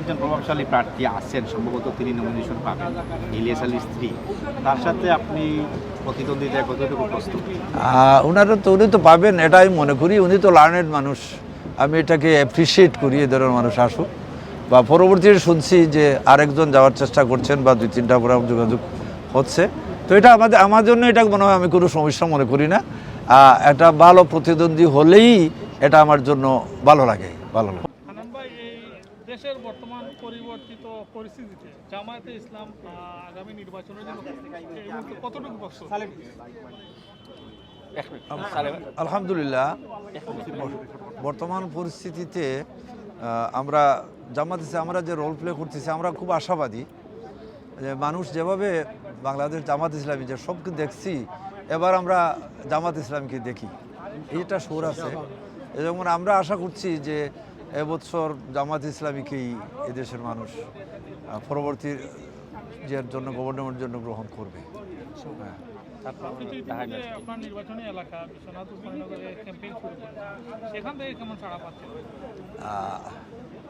একজন প্রভাবশালী প্রার্থী আছেন, সম্ভবত তিনি নমিনেশন পাবেন, ইলিয়াস আলীর স্ত্রী। তার সাথে আপনি প্রতিদ্বন্দ্বিতায় কতটুকু প্রস্তুত? ওনারা তো, উনি তো পাবেন এটা আমি মনে করি। উনি তো লার্নেড মানুষ। আমি এটাকে অ্যাপ্রিসিয়েট করি, এ ধরনের মানুষ আসুক। বা পরবর্তীতে শুনছি যে আরেকজন যাওয়ার চেষ্টা করছেন বা দুই, তিনটা পরে যোগাযোগ হচ্ছে। তো এটা আমাদের, আমার জন্য এটা মনে হয় আমি কোনো সমস্যা মনে করি না। এটা ভালো প্রতিদ্বন্দ্বী হলেই এটা আমার জন্য ভালো লাগে ভালো লাগে। দেশের বর্তমান পরিবর্তিত পরিস্থিতিতে জামায়াতে ইসলাম আগামী নির্বাচনের জন্য এই মুহূর্তে কতটুকু আলহামদুলিল্লাহ বর্তমান পরিস্থিতিতে আমরা জামাত আমরা যে রোল প্লে করতেছি আমরা খুব আশাবাদী যে মানুষ যেভাবে বাংলাদেশ জামাত ইসলামী যে সবকে দেখছি এবার আমরা জামাত ইসলামকে দেখি। এইটা সুর আছে। যেমন আমরা আশা করছি যে এবছর জামাত ইসলামীকেই এদেশের মানুষ পরবর্তী যে জন্য গভর্নমেন্টের জন্য গ্রহণ করবে। হ্যাঁ।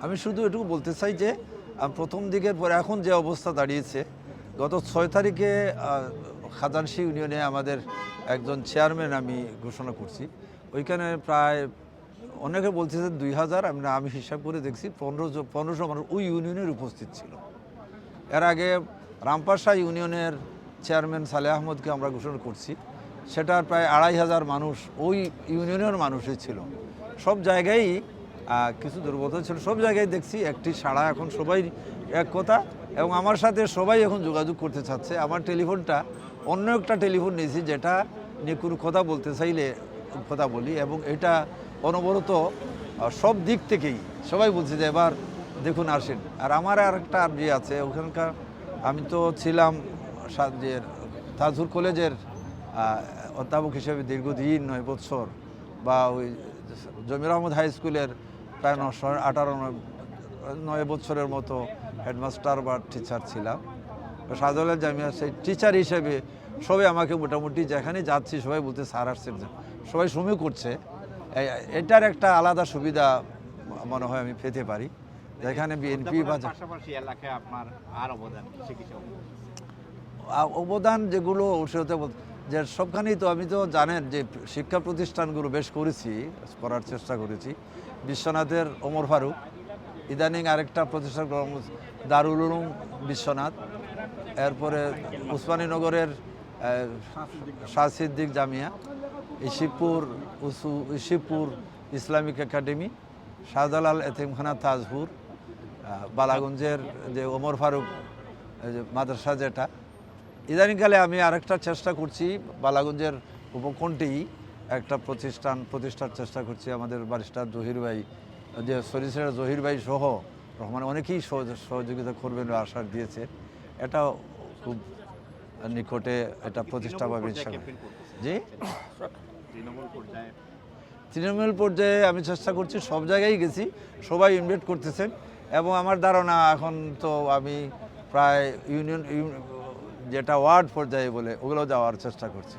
আমি শুধু এটুকু বলতে চাই যে প্রথম দিকের পরে এখন যে অবস্থা দাঁড়িয়েছে গত ছয় তারিখে আহ, খাজানশি ইউনিয়নে আমাদের একজন চেয়ারম্যান আমি ঘোষণা করছি। ওইখানে প্রায় অনেকে বলতেছে দুই হাজার আমি আমি হিসাব করে দেখছি পনেরোশো পনেরোশো মানুষ ওই ইউনিয়নের উপস্থিত ছিল। এর আগে রামপাশা ইউনিয়নের চেয়ারম্যান সালে আহমদকে আমরা ঘোষণা করছি। সেটার প্রায় আড়াই হাজার মানুষ ওই ইউনিয়নের মানুষই ছিল। সব জায়গায় আহ, কিছু দুর্বলতা ছিল। সব জায়গায় দেখছি একটি সাড়া এখন সবাই এক কথা। এবং আমার সাথে সবাই এখন যোগাযোগ করতে চাচ্ছে। আমার টেলিফোনটা অন্য একটা টেলিফোন নিয়েছি যেটা নিয়ে কোনো কথা বলতে চাইলে কথা বলি এবং এটা অনবরত সব দিক থেকেই সবাই বলছে যে এবার দেখুন আসেন। আর আমার আর একটা আর্জি আছে, ওখানকার আমি তো ছিলাম যে তাজুর কলেজের অধ্যাপক হিসেবে দীর্ঘদিন নয় বছর বা ওই জমির আহমদ হাই স্কুলের প্রায় নশো আঠারো নয় বছরের মতো হেডমাস্টার বা টিচার ছিলাম। শাহজালাল জামিয়া সেই টিচার হিসেবে সবাই আমাকে মোটামুটি যেখানে যাচ্ছি সবাই বলতে স্যার আসছেন সবাই সময় করছে। এটার একটা আলাদা সুবিধা মনে হয় আমি পেতে পারি। যেখানে বিএনপি বা আপনার আর অবদান অবদান? যেগুলো সেটা বল- যে সবখানেই তো আমি তো জানেন যে শিক্ষা প্রতিষ্ঠানগুলো বেশ করেছি করার চেষ্টা করেছি। বিশ্বনাথের ওমর ফারুক ইদানিং আরেকটা প্রতিষ্ঠান দারুল উলুম বিশ্বনাথ। এরপরে উসমানীনগরের আহ, শাহ সিদ্দিক জামিয়া ইসিপুর উসু ইসিপুর ইসলামিক একাডেমি শাহজালাল এতিমখানা তাজপুর বালাগঞ্জের যে ওমর ফারুক মাদ্রাসা যেটা। ইদানিংকালে আমি আরেকটা চেষ্টা করছি বালাগঞ্জের উপকণ্ঠেই একটা প্রতিষ্ঠান প্রতিষ্ঠার চেষ্টা করছি আমাদের বারিস্টার জহির ভাই যে সরিষের জহির ভাই সহ রহমান অনেকেই সহযোগিতা করবেন আশ্বাস দিয়েছে। এটা খুব নিকটে এটা প্রতিষ্ঠা পাবে জি? তৃণমূল পর্যায়ে। আমি চেষ্টা করছি সব জায়গায় গেছি সবাই ইনভাইট করতেছেন এবং আমার ধারণা এখন তো আমি প্রায় ইউনিয়ন যেটা ওয়ার্ড পর্যায়ে বলে ওগুলো যাওয়ার চেষ্টা করছি।